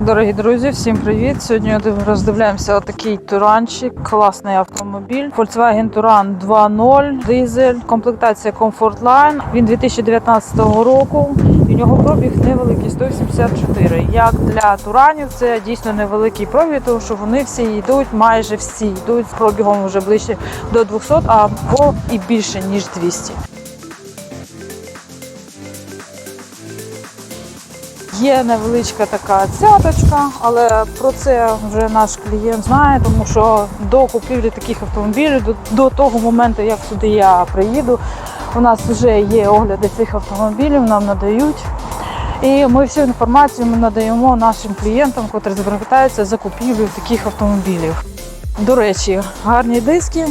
Дорогі друзі, всім привіт! Сьогодні роздивляємося отакий туранчик, класний автомобіль. Volkswagen Touran 2.0, дизель, комплектація Comfort Line. Він 2019 року. І у нього пробіг невеликий 184. Як для туранів, це дійсно невеликий пробіг, тому що вони всі йдуть, майже всі йдуть з пробігом вже ближче до 200 або і більше ніж 200. Є невеличка така цяточка, але про це вже наш клієнт знає, тому що до купівлі таких автомобілів, до, до того моменту, як сюди я приїду, у нас вже є огляди цих автомобілів, нам надають. І ми всю інформацію ми надаємо нашим клієнтам, котрі звертаються за купівлю таких автомобілів. До речі, гарні диски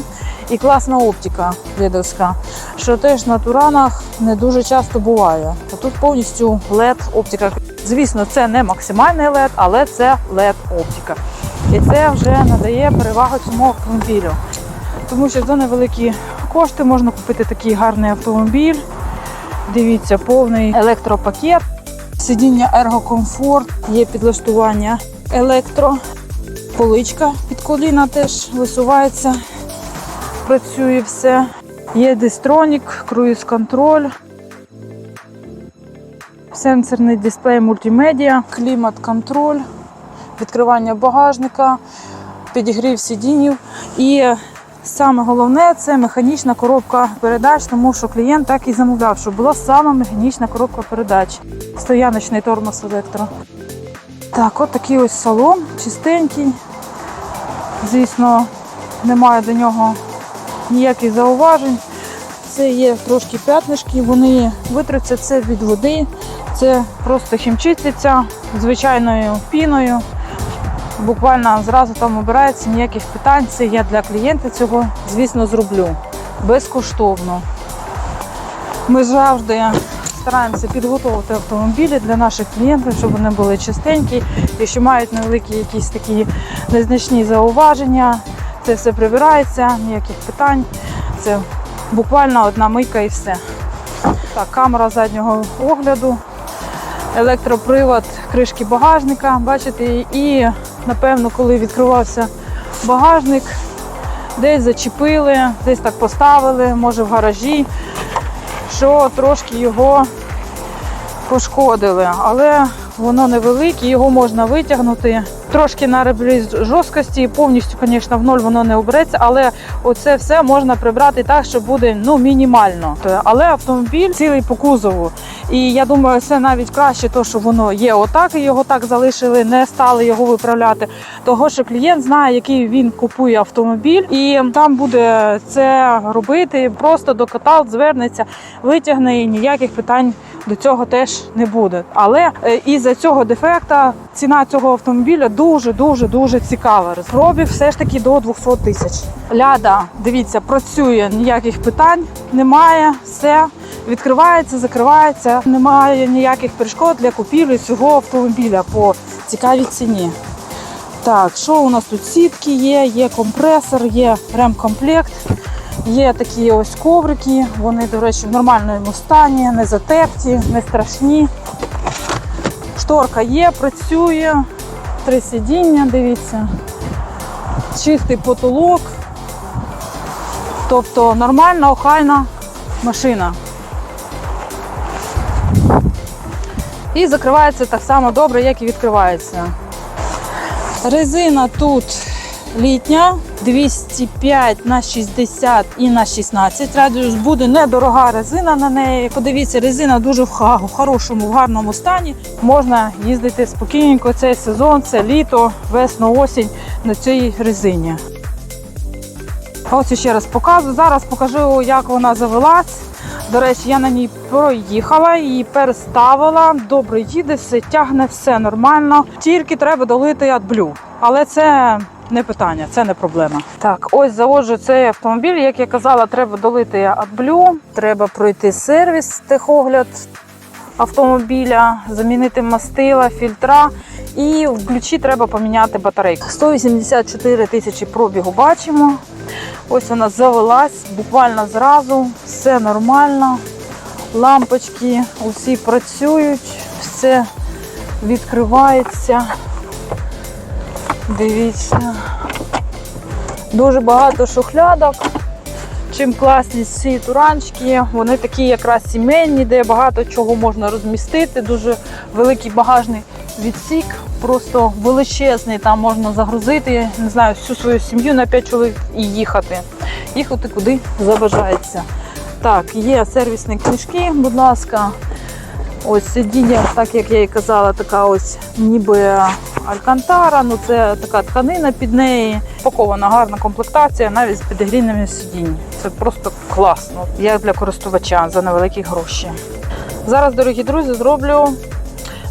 і класна оптика лідовська, що теж на туранах не дуже часто буває. Тут повністю LED оптика. Звісно, це не максимальний LED, але це LED оптика. І це вже надає перевагу цьому автомобілю. Тому що за невеликі кошти можна купити такий гарний автомобіль. Дивіться, повний електропакет, сидіння ергокомфорт, є підлаштування електро, поличка під коліна теж висувається, працює все. Є дистронік, круїз контроль, сенсорний дисплей мультимедіа, клімат-контроль, відкривання багажника, підігрів сидінів. І саме головне це механічна коробка передач, тому що клієнт так і замовляв, щоб була саме механічна коробка передач. Стояночний тормоз електро. Так, от такий ось салон, чистенький. Звісно, немає до нього ніяких зауважень. Це є трошки п'ятнишки, вони витруться це від води. Це просто хімчиститься звичайною піною. Буквально зразу там обирається ніяких питань. Це я для клієнта цього, звісно, зроблю безкоштовно. Ми завжди стараємося підготувати автомобілі для наших клієнтів, щоб вони були чистенькі. Якщо мають невеликі якісь такі незначні зауваження, це все прибирається, ніяких питань. Це буквально одна мийка і все. Так, камера заднього огляду, електропривод кришки багажника. Бачите, і напевно, коли відкривався багажник, десь зачепили, десь так поставили, може в гаражі, що трошки його пошкодили. Але воно невелике, його можна витягнути. Трошки на ребрі жорсткості, повністю, звісно, в ноль воно не обереться, але оце все можна прибрати так, що буде ну, мінімально. Але автомобіль цілий по кузову. І я думаю, це навіть краще, то, що воно є отак, і його так залишили, не стали його виправляти. Того, що клієнт знає, який він купує автомобіль, і там буде це робити. Просто до катал звернеться, витягне і ніяких питань до цього теж не буде. Але е, із-за цього дефекта ціна цього автомобіля дуже дуже дуже цікава. Пробіг все ж таки до 200 тисяч. Ляда, дивіться, працює ніяких питань, немає все. Відкривається, закривається, немає ніяких перешкод для купівлі цього автомобіля по цікавій ціні. Так, що у нас тут? Сітки є, є компресор, є ремкомплект, є такі ось коврики. Вони, до речі, в нормальному стані, не затерті, не страшні. Шторка є, працює, три сидіння, дивіться, чистий потолок. Тобто нормальна, охайна машина. І закривається так само добре, як і відкривається. Резина тут літня, 205 на 60 і на 16. Радіус буде недорога резина на неї. Подивіться, резина дуже в хорошому, в гарному стані. Можна їздити спокійненько цей сезон, це літо, весну, осінь на цій резині. Ось ще раз показую. Зараз покажу, як вона завелась. До речі, я на ній проїхала, її переставила. Добре їде, все тягне, все нормально. Тільки треба долити AdBlue. Але це не питання, це не проблема. Так, ось заводжу цей автомобіль. Як я казала, треба долити AdBlue, треба пройти сервіс, техогляд автомобіля, замінити мастила, фільтра. І в ключі треба поміняти батарейку. 184 тисячі пробігу бачимо. Ось вона завелась буквально зразу, все нормально. Лампочки усі працюють, все відкривається. Дивіться. Дуже багато шухлядок. Чим класні ці туранчики, вони такі якраз сімейні, де багато чого можна розмістити. Дуже великий багажний відсік, просто величезний. Там можна загрузити, не знаю, всю свою сім'ю на 5 чоловік і їхати. Їхати куди забажається. Так, є сервісні книжки, будь ласка. Ось сидіння, так як я і казала, така ось ніби алькантара, ну це така тканина під неї. Пакована гарна комплектація, навіть з підігрінними сидінь. Це просто класно, як для користувача за невеликі гроші. Зараз, дорогі друзі, зроблю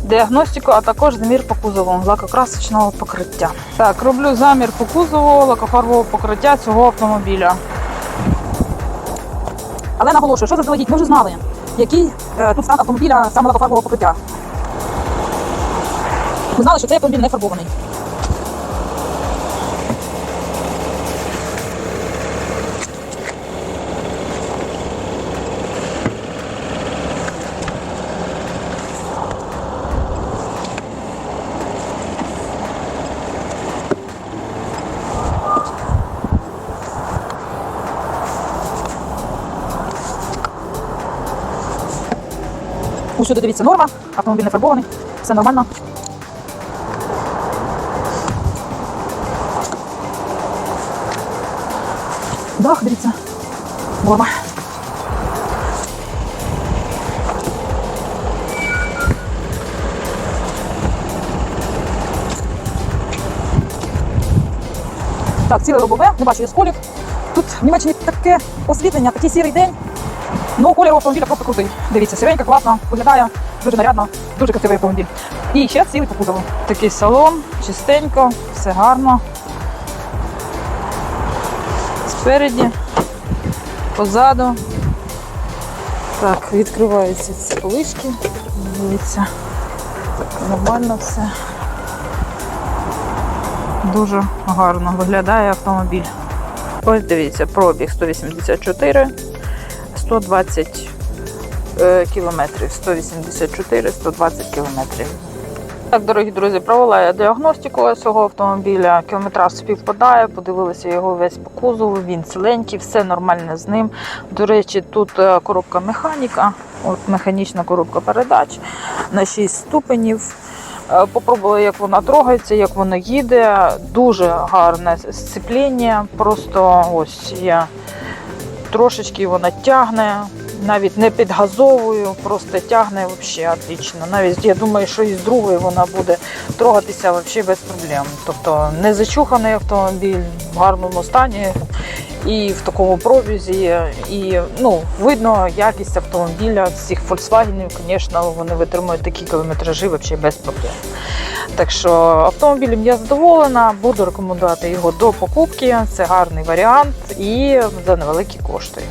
діагностику, а також замір по кузову лакокрасочного покриття. Так, роблю замір по кузову лакофарбового покриття цього автомобіля. Але наголошую, що заздалегідь, ми вже знали, який е, тут стан автомобіля саме лакофарбового покриття. Ми що цей автомобіль не фарбований. Усюди дивіться норма, автомобіль не фарбований, все нормально. Дах, дивіться. Норма. Так, ціле лобове, не бачу я сколів. Тут в Німеччині таке освітлення, такий сірий день. Ну, колір автомобіля просто крутий. Дивіться, сіренька, класно, виглядає дуже нарядно, дуже красивий автомобіль. І ще цілий по кузову. Такий салон, чистенько, все гарно. Спереді, позаду. Так, відкриваються ці полички. Дивіться, нормально все. Дуже гарно виглядає автомобіль. Ось дивіться, пробіг 184. 120 е, кілометрів, 184-120 кілометрів. Так, дорогі друзі, провела я діагностику цього автомобіля. Кілометраж співпадає, подивилися його весь по кузову, він ціленький, все нормально з ним. До речі, тут е, коробка механіка, от механічна коробка передач на 6 ступенів. Е, Попробувала, як вона трогається, як вона їде. Дуже гарне сцепління. Просто ось я трошечки вона тягне, навіть не підгазовую, просто тягне взагалі отлично. Навіть я думаю, що і з другої вона буде трогатися взагалі без проблем. Тобто не зачуханий автомобіль в гарному стані і в такому пробізі. І ну, видно якість автомобіля цих Volkswagen, звісно, вони витримують такі кілометражі взагалі без проблем. Так що автомобілем я задоволена, буду рекомендувати його до покупки. Це гарний варіант і за невеликі кошти.